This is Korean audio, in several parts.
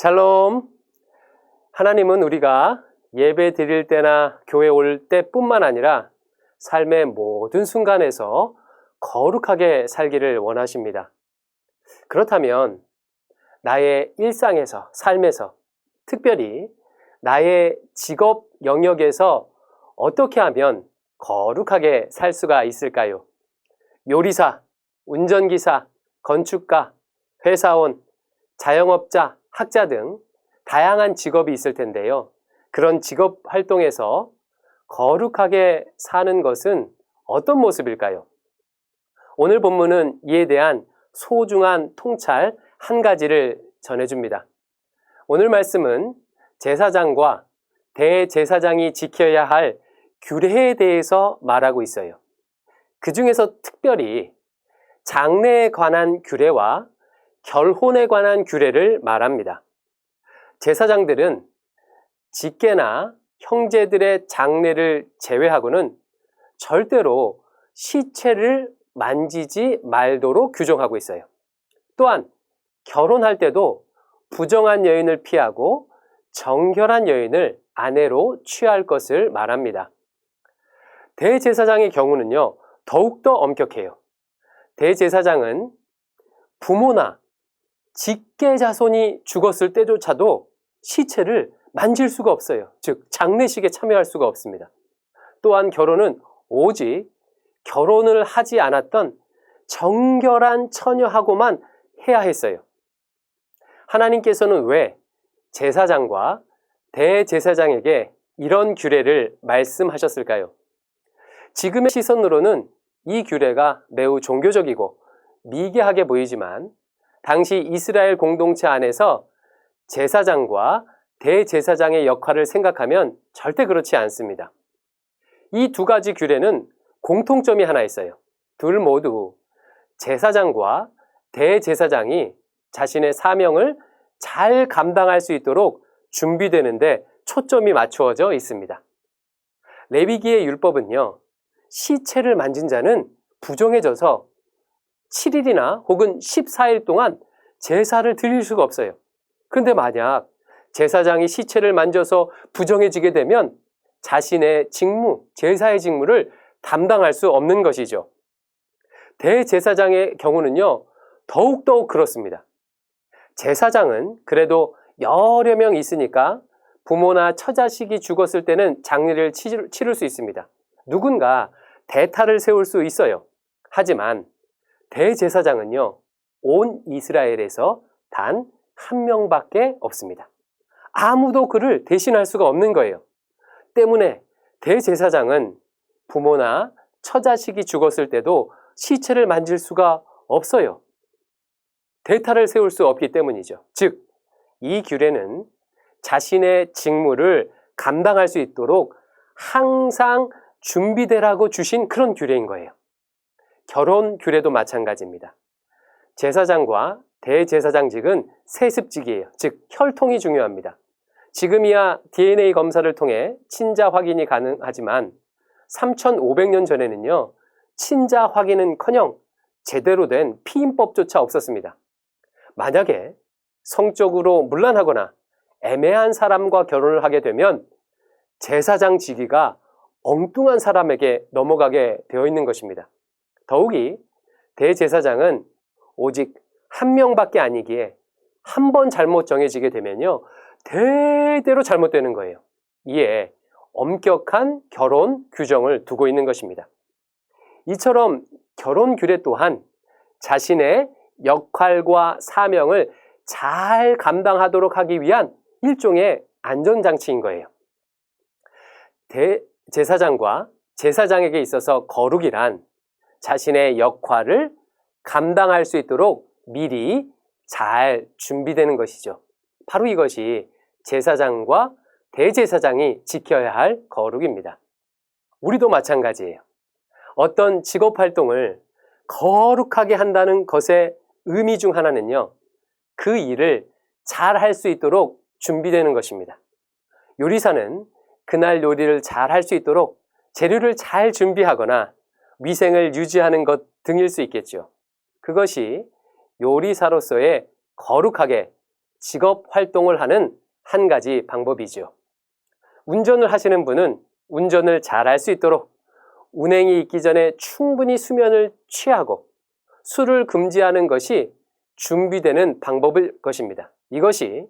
샬롬. 하나님은 우리가 예배 드릴 때나 교회 올 때뿐만 아니라 삶의 모든 순간에서 거룩하게 살기를 원하십니다. 그렇다면 나의 일상에서, 삶에서, 특별히 나의 직업 영역에서 어떻게 하면 거룩하게 살 수가 있을까요? 요리사, 운전기사, 건축가, 회사원, 자영업자, 학자 등 다양한 직업이 있을 텐데요. 그런 직업 활동에서 거룩하게 사는 것은 어떤 모습일까요? 오늘 본문은 이에 대한 소중한 통찰 한 가지를 전해줍니다. 오늘 말씀은 제사장과 대제사장이 지켜야 할 규례에 대해서 말하고 있어요. 그 중에서 특별히 장례에 관한 규례와 결혼에 관한 규례를 말합니다. 제사장들은 직계나 형제들의 장례를 제외하고는 절대로 시체를 만지지 말도록 규정하고 있어요. 또한 결혼할 때도 부정한 여인을 피하고 정결한 여인을 아내로 취할 것을 말합니다. 대제사장의 경우는요, 더욱더 엄격해요. 대제사장은 부모나 직계 자손이 죽었을 때조차도 시체를 만질 수가 없어요. 즉, 장례식에 참여할 수가 없습니다. 또한 결혼은 오직 결혼을 하지 않았던 정결한 처녀하고만 해야 했어요. 하나님께서는 왜 제사장과 대제사장에게 이런 규례를 말씀하셨을까요? 지금의 시선으로는 이 규례가 매우 종교적이고 미개하게 보이지만 당시 이스라엘 공동체 안에서 제사장과 대제사장의 역할을 생각하면 절대 그렇지 않습니다. 이 두 가지 규례는 공통점이 하나 있어요. 둘 모두 제사장과 대제사장이 자신의 사명을 잘 감당할 수 있도록 준비되는데 초점이 맞추어져 있습니다. 레위기의 율법은요, 시체를 만진 자는 부정해져서 7일이나 혹은 14일 동안 제사를 드릴 수가 없어요. 그런데 만약 제사장이 시체를 만져서 부정해지게 되면 자신의 직무, 제사의 직무를 담당할 수 없는 것이죠. 대제사장의 경우는요, 더욱더욱 그렇습니다. 제사장은 그래도 여러 명 있으니까 부모나 처자식이 죽었을 때는 장례를 치를 수 있습니다. 누군가 대타를 세울 수 있어요. 하지만 대제사장은요, 온 이스라엘에서 단 한 명밖에 없습니다. 아무도 그를 대신할 수가 없는 거예요. 때문에 대제사장은 부모나 처자식이 죽었을 때도 시체를 만질 수가 없어요. 대타를 세울 수 없기 때문이죠. 즉, 이 규례는 자신의 직무를 감당할 수 있도록 항상 준비되라고 주신 그런 규례인 거예요. 결혼 규례도 마찬가지입니다. 제사장과 대제사장직은 세습직이에요. 즉, 혈통이 중요합니다. 지금이야 DNA 검사를 통해 친자 확인이 가능하지만 3,500년 전에는요, 친자 확인은 커녕 제대로 된 피임법조차 없었습니다. 만약에 성적으로 문란하거나 애매한 사람과 결혼을 하게 되면 제사장 직위가 엉뚱한 사람에게 넘어가게 되어 있는 것입니다. 더욱이 대제사장은 오직 한 명밖에 아니기에 한 번 잘못 정해지게 되면요. 대대로 잘못되는 거예요. 이에 엄격한 결혼 규정을 두고 있는 것입니다. 이처럼 결혼 규례 또한 자신의 역할과 사명을 잘 감당하도록 하기 위한 일종의 안전장치인 거예요. 대 제사장과 제사장에게 있어서 거룩이란 자신의 역할을 감당할 수 있도록 미리 잘 준비되는 것이죠. 바로 이것이 제사장과 대제사장이 지켜야 할 거룩입니다. 우리도 마찬가지예요. 어떤 직업 활동을 거룩하게 한다는 것의 의미 중 하나는요, 그 일을 잘 할 수 있도록 준비되는 것입니다. 요리사는 그날 요리를 잘 할 수 있도록 재료를 잘 준비하거나 위생을 유지하는 것 등일 수 있겠죠. 그것이 요리사로서의 거룩하게 직업 활동을 하는 한 가지 방법이죠. 운전을 하시는 분은 운전을 잘할 수 있도록 운행이 있기 전에 충분히 수면을 취하고 술을 금지하는 것이 준비되는 방법일 것입니다. 이것이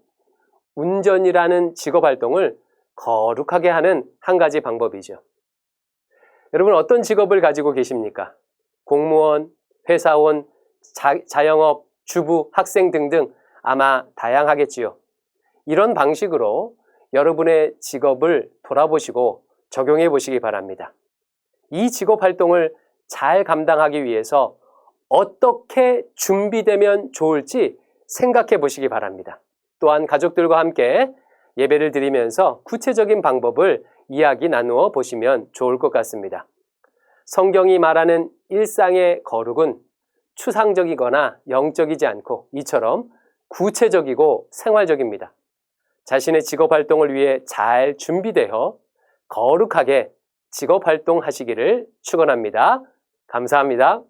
운전이라는 직업 활동을 거룩하게 하는 한 가지 방법이죠. 여러분 어떤 직업을 가지고 계십니까? 공무원, 회사원, 자, 영업 주부, 학생 등등 아마 다양하겠지요. 이런 방식으로 여러분의 직업을 돌아보시고 적용해 보시기 바랍니다. 이 직업 활동을 잘 감당하기 위해서 어떻게 준비되면 좋을지 생각해 보시기 바랍니다. 또한 가족들과 함께 예배를 드리면서 구체적인 방법을 이야기 나누어 보시면 좋을 것 같습니다. 성경이 말하는 일상의 거룩은 추상적이거나 영적이지 않고 이처럼 구체적이고 생활적입니다. 자신의 직업 활동을 위해 잘 준비되어 거룩하게 직업 활동하시기를 축원합니다. 감사합니다.